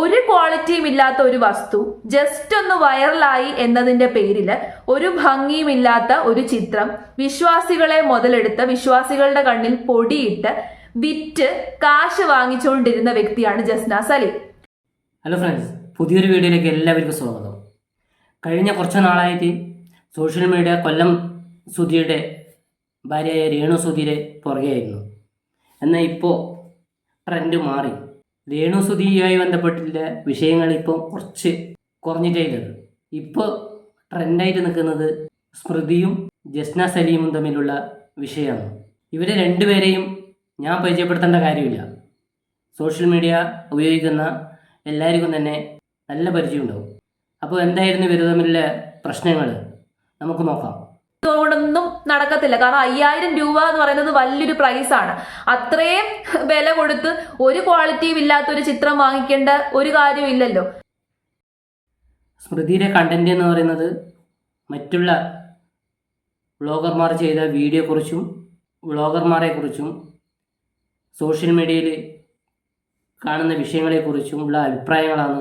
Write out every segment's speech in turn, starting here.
ഒരു ക്വാളിറ്റിയും ഇല്ലാത്ത ഒരു വസ്തു ജസ്റ്റ് ഒന്ന് വൈറലായി എന്നതിന്റെ പേരിൽ ഒരു ഭംഗിയുമില്ലാത്ത ഒരു ചിത്രം വിശ്വാസികളെ മുതലെടുത്ത് വിശ്വാസികളുടെ കണ്ണിൽ പൊടിയിട്ട് വിറ്റ് കാശ് വാങ്ങിച്ചുകൊണ്ടിരുന്ന വ്യക്തിയാണ് ജസ്ന സലീം. ഹലോ ഫ്രണ്ട്സ് പുതിയൊരു വീഡിയോയിലേക്ക് എല്ലാവർക്കും സ്വാഗതം. കഴിഞ്ഞ കുറച്ച് നാളായിട്ട് സോഷ്യൽ മീഡിയ കൊല്ലം സുധിയുടെ ഭാര്യയായ രേണു സുധിയുടെ പുറകെയായിരുന്നു. എന്നാൽ ഇപ്പോൾ ട്രെൻഡ് മാറി. രേണു സുധിയുമായി ബന്ധപ്പെട്ടുള്ള വിഷയങ്ങൾ ഇപ്പോൾ കുറച്ച് കുറഞ്ഞിട്ടുള്ളത് ഇപ്പോൾ ട്രെൻഡായിട്ട് നിൽക്കുന്നത് സ്മൃതിയും ജസ്ന സലീമും തമ്മിലുള്ള വിഷയമാണ്. ഇവരെ രണ്ടുപേരെയും ഞാൻ പരിചയപ്പെടുത്തേണ്ട കാര്യമില്ല. സോഷ്യൽ മീഡിയ ഉപയോഗിക്കുന്ന എല്ലാവർക്കും തന്നെ നല്ല പരിചയമുണ്ടാവും. അപ്പോൾ എന്തായിരുന്നു ഇവർ തമ്മിലുള്ള പ്രശ്നങ്ങൾ? നമുക്ക് നോക്കാം. ഇതുകൊണ്ടൊന്നും നടക്കത്തില്ല. കാരണം അയ്യായിരം രൂപ എന്ന് പറയുന്നത് വലിയൊരു പ്രൈസ് ആണ്. അത്രയും വില കൊടുത്ത് ഒരു ക്വാളിറ്റിയും ഇല്ലാത്ത ഒരു ചിത്രം വാങ്ങിക്കേണ്ട ഒരു കാര്യമില്ലല്ലോ സ്മൃതിയുടെ കണ്ടന്റ് എന്ന് പറയുന്നത് മറ്റുള്ള വ്ളോഗർമാർ ചെയ്ത വീഡിയോ കുറിച്ചും വീഡിയോയെക്കുറിച്ചും വ്ളോഗർമാരെക്കുറിച്ചും സോഷ്യൽ മീഡിയയിൽ കാണുന്ന വിഷയങ്ങളെക്കുറിച്ചും ഉള്ള അഭിപ്രായങ്ങളാണ്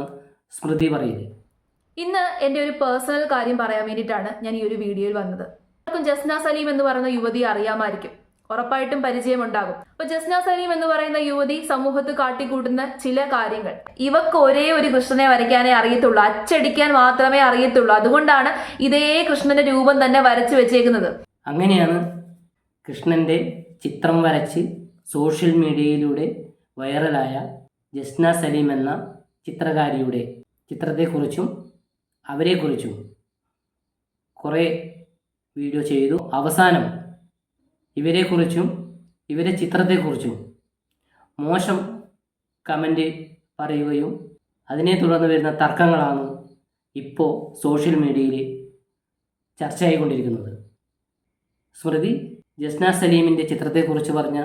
സ്മൃതി പറയുന്നത്. ഇന്ന് എന്റെ ഒരു പേഴ്സണൽ കാര്യം പറയാൻ വേണ്ടിയിട്ടാണ് ഞാൻ ഈ ഒരു വീഡിയോയിൽ വന്നത്. എല്ലാവർക്കും ജസ്ന സലീം എന്ന് പറയുന്ന യുവതി അറിയാമായിരിക്കും. ഉറപ്പായിട്ടും പരിചയമുണ്ടാകും. അപ്പൊ ജസ്ന സലീം എന്ന് പറയുന്ന യുവതി സമൂഹത്ത് കാട്ടിക്കൂട്ടുന്ന ചില കാര്യങ്ങൾ. ഇവക്ക് ഒരേ ഒരു കൃഷ്ണനെ വരയ്ക്കാനേ അറിയത്തുള്ളൂ. അച്ചടിക്കാൻ മാത്രമേ അറിയത്തുള്ളൂ. അതുകൊണ്ടാണ് ഇതേ കൃഷ്ണന്റെ രൂപം തന്നെ വരച്ചു വെച്ചേക്കുന്നത്. അങ്ങനെയാണ് കൃഷ്ണന്റെ ചിത്രം വരച്ച് സോഷ്യൽ മീഡിയയിലൂടെ വൈറലായ ജസ്ന സലീം എന്ന ചിത്രകാരിയുടെ ചിത്രത്തെക്കുറിച്ചും അവരെക്കുറിച്ചും കുറേ വീഡിയോ ചെയ്തു. അവസാനം ഇവരെക്കുറിച്ചും ഇവരെ ചിത്രത്തെക്കുറിച്ചും മോശം കമന്റ് പറയുകയും അതിനെ തുടർന്ന് വരുന്ന തർക്കങ്ങളാണ് ഇപ്പോൾ സോഷ്യൽ മീഡിയയിൽ ചർച്ചയായിക്കൊണ്ടിരിക്കുന്നത്. സ്മൃതി ജസ്ന സലീമിന്റെ ചിത്രത്തെക്കുറിച്ച് പറഞ്ഞ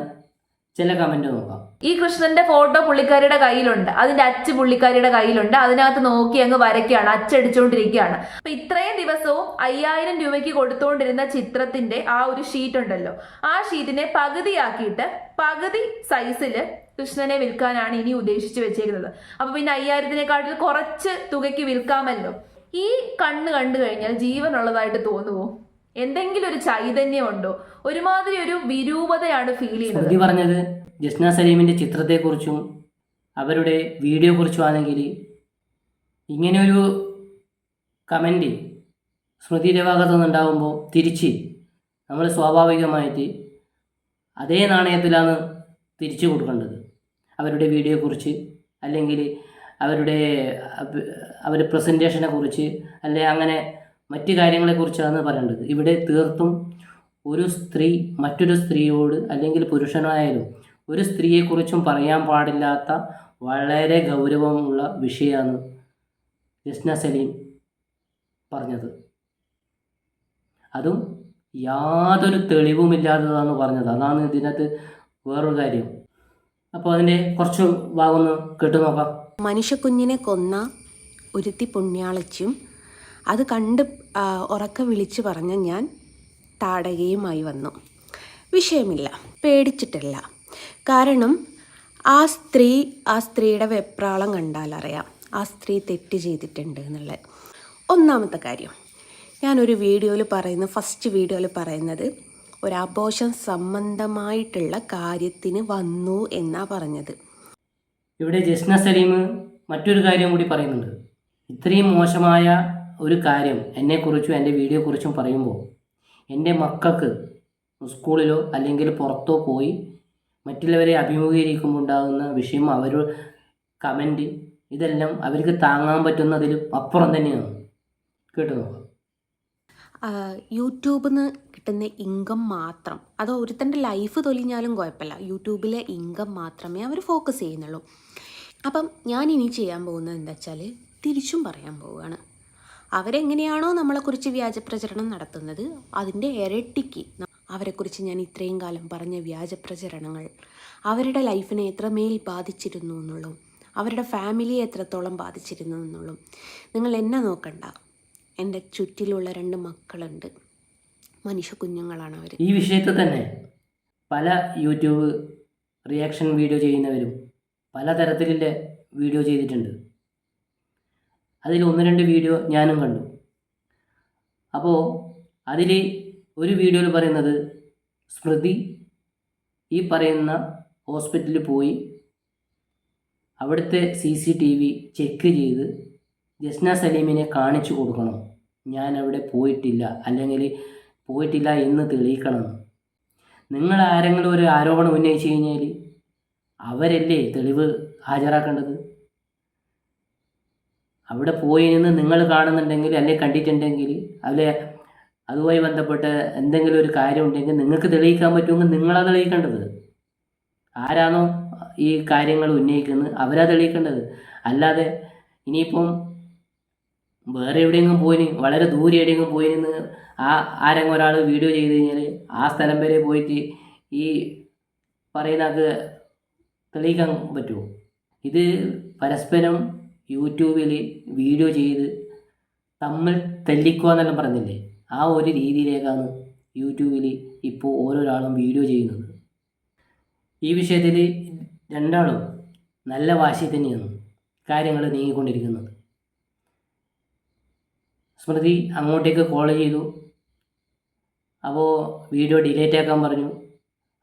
ചില കമന്റ് നോക്കാം. ഈ കൃഷ്ണന്റെ ഫോട്ടോ പുള്ളിക്കാരിയുടെ കയ്യിലുണ്ട്. അതിന്റെ അച്ച് പുള്ളിക്കാരിയുടെ കയ്യിലുണ്ട്. അതിനകത്ത് നോക്കി അങ്ങ് വരയ്ക്കുകയാണ്. അച്ചടിച്ചുകൊണ്ടിരിക്കുകയാണ് അപ്പൊ ഇത്രയും ദിവസവും അയ്യായിരം രൂപയ്ക്ക് കൊടുത്തുകൊണ്ടിരുന്ന ചിത്രത്തിന്റെ ആ ഒരു ഷീറ്റ് ഉണ്ടല്ലോ. ആ ഷീറ്റിനെ പകുതിയാക്കിയിട്ട് പകുതി സൈസിൽ കൃഷ്ണനെ വിൽക്കാനാണ് ഇനി ഉദ്ദേശിച്ചു വെച്ചേക്കുന്നത്. അപ്പൊ പിന്നെ അയ്യായിരത്തിനെക്കാട്ടിൽ കുറച്ച് തുകയ്ക്ക് വിൽക്കാമല്ലോ. ഈ കണ്ണ് കണ്ടു കഴിഞ്ഞാൽ ജീവനുള്ളതായിട്ട് തോന്നുമോ എന്തെങ്കിലും ഒരു ചൈതന്യം ഉണ്ടോ ഒരുമാതിരി ഒരു വിരൂപതയാണ് ഫീൽ ചെയ്യുന്നത്. പറഞ്ഞത് ജസ്ന സലീമിന്റെ ചിത്രത്തെക്കുറിച്ചും അവരുടെ വീഡിയോ കുറിച്ചും ആണെങ്കിൽ ഇങ്ങനെയൊരു കമന്റ് സ്മൃതിയുടെ ഭാഗത്തു നിന്നുണ്ടാകുമ്പോൾ തിരിച്ച് നമ്മൾ സ്വാഭാവികമായിട്ട് അതേ നാണയത്തിലാണ് തിരിച്ചു കൊടുക്കേണ്ടത്. അവരുടെ വീഡിയോയെക്കുറിച്ച് അല്ലെങ്കിൽ അവരുടെ അവരുടെ പ്രസന്റേഷനെ കുറിച്ച് അല്ലെങ്കിൽ അങ്ങനെ മറ്റ് കാര്യങ്ങളെക്കുറിച്ചാണ് പറയേണ്ടത്. ഇവിടെ തീർത്തും ഒരു സ്ത്രീ മറ്റൊരു സ്ത്രീയോട് അല്ലെങ്കിൽ പുരുഷനായാലും ഒരു സ്ത്രീയെക്കുറിച്ചും പറയാൻ പാടില്ലാത്ത വളരെ ഗൗരവമുള്ള വിഷയമാണ് ജസ്ന സലീം പറഞ്ഞത്. അതും യാതൊരു തെളിവുമില്ലാത്തതാണ് പറഞ്ഞത്. അതാണ് ഇതിനകത്ത് വേറൊരു കാര്യം. അപ്പോൾ അതിന്റെ കുറച്ച് ഭാഗം ഒന്ന് കേട്ടു നോക്കാം. മനുഷ്യക്കുഞ്ഞിനെ കൊന്ന ഒരുത്തി പുണ്യാളച്ചും അത് കണ്ട് ഉറക്കം വിളിച്ചു പറഞ്ഞ ഞാൻ താടകയുമായി വന്നു. വിഷയമില്ല പേടിച്ചിട്ടില്ല. കാരണം ആ സ്ത്രീ ആ സ്ത്രീയുടെ വെപ്രാളം കണ്ടാൽ അറിയാം. ആ സ്ത്രീ തെറ്റ് ചെയ്തിട്ടുണ്ട് എന്നുള്ളത്. ഒന്നാമത്തെ കാര്യം ഞാനൊരു വീഡിയോയിൽ പറയുന്ന ഫസ്റ്റ് വീഡിയോയിൽ പറയുന്നത് ഒരു അബോഷൻ സംബന്ധമായിട്ടുള്ള കാര്യത്തിന് വന്നു എന്നാ പറഞ്ഞത്. ഇവിടെ ജസ്ന സലീം മറ്റൊരു കാര്യം കൂടി പറയുന്നുണ്ട്. ഇത്രയും മോശമായ ഒരു കാര്യം എന്നെക്കുറിച്ചും എന്റെ വീഡിയോയെക്കുറിച്ചും പറയുമ്പോൾ എന്റെ മക്കൾക്ക് സ്കൂളിലോ അല്ലെങ്കിൽ പുറത്തോ പോയി മറ്റുള്ളവരെ അഭിമുഖീകരിക്കുമ്പോൾ ഉണ്ടാകുന്ന വിഷയം അവർ കമന്റ് ഇതെല്ലാം അവർക്ക് താങ്ങാൻ പറ്റുന്നതിലും അപ്പുറം തന്നെയാണ്. കേട്ടു യൂട്യൂബിൽ നിന്ന് കിട്ടുന്ന ഇൻകം മാത്രം. അത് ഒരുത്തന്റെ ലൈഫ് തൊലിഞ്ഞാലും കുഴപ്പമില്ല. യൂട്യൂബിലെ ഇൻകം മാത്രമേ അവർ ഫോക്കസ് ചെയ്യുന്നുള്ളൂ. അപ്പം ഞാൻ ഇനി ചെയ്യാൻ പോകുന്നത് എന്താ വെച്ചാൽ തിരിച്ചും പറയാൻ പോവുകയാണ്. അവരെങ്ങനെയാണോ നമ്മളെക്കുറിച്ച് വ്യാജ പ്രചരണം നടത്തുന്നത് അതിന്റെ ഇരട്ടിക്ക് അവരെക്കുറിച്ച് ഞാൻ ഇത്രയും കാലം പറഞ്ഞ വ്യാജ പ്രചരണങ്ങൾ അവരുടെ ലൈഫിനെ എത്രമേൽ ബാധിച്ചിരുന്നു എന്നുള്ളൂ അവരുടെ ഫാമിലിയെ എത്രത്തോളം ബാധിച്ചിരുന്നു എന്നുള്ളൂ നിങ്ങൾ എന്നെ നോക്കണ്ട. എന്റെ ചുറ്റിലുള്ള രണ്ട് മക്കളുണ്ട്. മനുഷ്യ കുഞ്ഞുങ്ങളാണ് അവർ ഈ വിഷയത്തിൽ തന്നെ പല യൂട്യൂബ് റിയാക്ഷൻ വീഡിയോ ചെയ്യുന്നവരും പലതരത്തിലുള്ള വീഡിയോ ചെയ്തിട്ടുണ്ട്. അതിൽ ഒന്ന് രണ്ട് വീഡിയോ ഞാനും കണ്ടു. അപ്പോൾ അതിൽ ഒരു വീഡിയോയിൽ പറയുന്നത് സ്മൃതി ഈ പറയുന്ന ഹോസ്പിറ്റലിൽ പോയി അവിടുത്തെ C C T V check ചെയ്ത് ജസ്ന സലീമിനെ കാണിച്ചു കൊടുക്കണം. ഞാൻ അവിടെ പോയിട്ടില്ല. അല്ലെങ്കിൽ പോയിട്ടില്ല എന്ന് തെളിയിക്കണം. നിങ്ങൾ ആരെങ്കിലും ഒരു ആരോപണം ഉന്നയിച്ചു കഴിഞ്ഞാൽ അവരല്ലേ തെളിവ് ഹാജരാക്കേണ്ടത്? അവിടെ പോയി നിന്ന് നിങ്ങൾ കാണുന്നുണ്ടെങ്കിൽ അല്ലെ കണ്ടിട്ടുണ്ടെങ്കിൽ അല്ലെ അതുമായി ബന്ധപ്പെട്ട് എന്തെങ്കിലും ഒരു കാര്യം ഉണ്ടെങ്കിൽ നിങ്ങൾക്ക് തെളിയിക്കാൻ പറ്റുമെങ്കിൽ നിങ്ങളാണ് തെളിയിക്കേണ്ടത്. ആരാണോ ഈ കാര്യങ്ങൾ ഉന്നയിക്കുന്നത് അവരാ തെളിയിക്കേണ്ടത്. അല്ലാതെ ഇനിയിപ്പം വേറെ എവിടെയെങ്കിലും പോയിന് വളരെ ദൂരെ എവിടെയെങ്കിലും പോയി നിന്ന് ആ ആരെങ്കിലും ഒരാൾ വീഡിയോ ചെയ്ത് കഴിഞ്ഞാൽ ആ സ്ഥലം വരെ പോയിട്ട് ഈ പറയുന്നത് തെളിയിക്കാൻ പറ്റുമോ? ഇത് പരസ്പരം യൂട്യൂബിൽ വീഡിയോ ചെയ്ത് തമ്മിൽ തല്ലിക്കുക എന്നെല്ലാം പറഞ്ഞില്ലേ? ആ ഒരു രീതിയിലേക്കാണ് യൂട്യൂബിൽ ഇപ്പോൾ ഓരോരാളും വീഡിയോ ചെയ്യുന്നത്. ഈ വിഷയത്തിൽ രണ്ടാളും നല്ല വാശി തന്നെയാണ് കാര്യങ്ങൾ നീങ്ങിക്കൊണ്ടിരിക്കുന്നത്. സ്മൃതി അങ്ങോട്ടേക്ക് കോൾ ചെയ്തു. അപ്പോൾ വീഡിയോ ഡിലേറ്റ് ആക്കാൻ പറഞ്ഞു.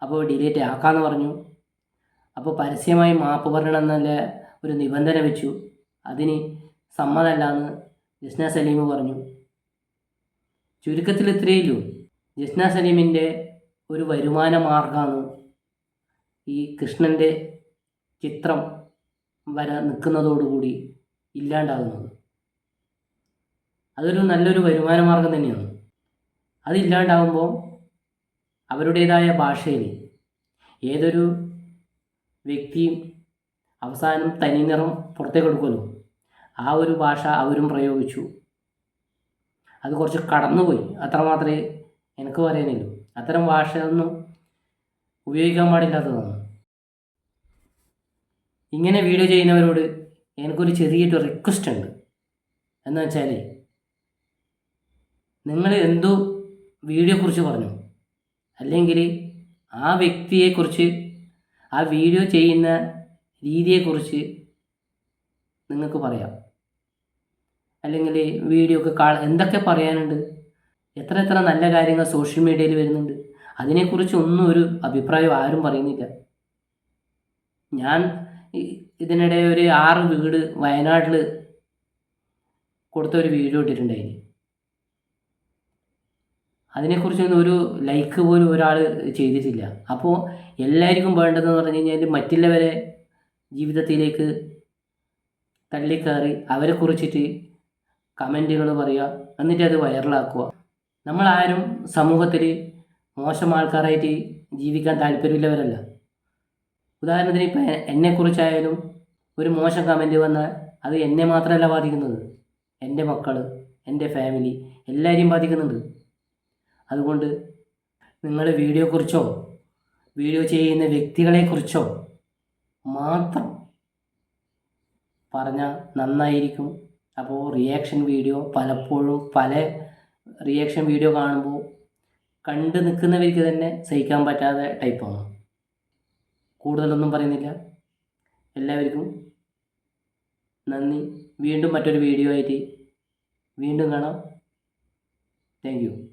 അപ്പോൾ ഡിലേറ്റ് ആക്കാമെന്ന് പറഞ്ഞു. അപ്പോൾ പരസ്യമായി മാപ്പ് പറയണമെന്നല്ല ഒരു നിബന്ധന വെച്ചു. അതിന് സമ്മതല്ല എന്ന് ജസ്ന സലീം പറഞ്ഞു. ചുരുക്കത്തിൽ ഇത്രയുള്ളൂ ജസ്ന സലീമിന്റെ ഒരു വരുമാന മാർഗമാണ് ഈ കൃഷ്ണന്റെ ചിത്രം വര നിൽക്കുന്നതോടുകൂടി ഇല്ലാണ്ടാകുന്നത്. അതൊരു നല്ലൊരു വരുമാന മാർഗം തന്നെയാണ്. അതില്ലാണ്ടാകുമ്പോൾ അവരുടേതായ ഭാഷയിൽ ഏതൊരു വ്യക്തിയും അവസാനം തനിനിറം പുറത്തേക്ക് എടുക്കുമല്ലോ ആ ഒരു ഭാഷ അവരും പ്രയോഗിച്ചു. അത് കുറച്ച് കടന്നുപോയി. അത്രമാത്രമേ എനിക്ക് പറയാനുള്ളൂ. അത്തരം ഭാഷയൊന്നും ഉപയോഗിക്കാൻ പാടില്ലാത്തതാണ്. ഇങ്ങനെ വീഡിയോ ചെയ്യുന്നവരോട് എനിക്കൊരു ചെറിയൊരു റിക്വസ്റ്റ് ഉണ്ട്. എന്ന് വെച്ചാൽ നിങ്ങൾ എന്തോ വീഡിയോയെക്കുറിച്ച് പറഞ്ഞു. അല്ലെങ്കിൽ ആ വ്യക്തിയെക്കുറിച്ച് ആ വീഡിയോ ചെയ്യുന്ന രീതിയെക്കുറിച്ച് നിങ്ങൾക്ക് പറയാം. അല്ലെങ്കിൽ വീഡിയോ ഒക്കെ കാ എന്തൊക്കെ പറയാനുണ്ട്? എത്ര എത്ര നല്ല കാര്യങ്ങൾ സോഷ്യൽ മീഡിയയിൽ വരുന്നുണ്ട്. അതിനെക്കുറിച്ച് ഒന്നും ഒരു അഭിപ്രായം ആരും പറയുന്നില്ല. ഞാൻ ഇതിനിടെ ഒരു ആറ് വീട് വയനാട്ടിൽ കൊടുത്ത ഒരു വീഡിയോ ഇട്ടിട്ടുണ്ടായിരുന്നു അതിനെക്കുറിച്ചൊന്നും ഒരു ലൈക്ക് പോലും ഒരാൾ ചെയ്തിട്ടില്ല. അപ്പോൾ എല്ലാവർക്കും വേണ്ടതെന്ന് പറഞ്ഞു കഴിഞ്ഞാൽ മറ്റുള്ളവരെ ജീവിതത്തിലേക്ക് തള്ളിക്കയറി അവരെ കുറിച്ചിട്ട് കമന്റുകൾ പറയുക എന്നിട്ട് അത് വൈറലാക്കുക നമ്മളാരും സമൂഹത്തിൽ മോശം ആൾക്കാരായിട്ട് ജീവിക്കാൻ താല്പര്യമില്ലവരല്ല. ഉദാഹരണത്തിന് ഇപ്പം എന്നെക്കുറിച്ചായാലും ഒരു മോശം കമന്റ് വന്നാൽ അത് എന്നെ മാത്രമല്ല ബാധിക്കുന്നത്. എന്റെ മക്കൾ എന്റെ ഫാമിലി എല്ലാവരെയും ബാധിക്കുന്നുണ്ട്. അതുകൊണ്ട് നിങ്ങൾ വീഡിയോയെക്കുറിച്ചോ വീഡിയോ ചെയ്യുന്ന വ്യക്തികളെക്കുറിച്ചോ മാത്രം പറഞ്ഞാൽ നന്നായിരിക്കും. അപ്പോൾ റിയാക്ഷൻ വീഡിയോ പലപ്പോഴും പല റിയാക്ഷൻ വീഡിയോ കാണുമ്പോൾ കണ്ട് നിൽക്കുന്നവർക്ക് തന്നെ സഹിക്കാൻ പറ്റാത്ത ടൈപ്പാണ് കൂടുതലൊന്നും പറയുന്നില്ല. എല്ലാവർക്കും നന്ദി. വീണ്ടും മറ്റൊരു വീഡിയോ ആയിട്ട് വീണ്ടും കാണാം. താങ്ക്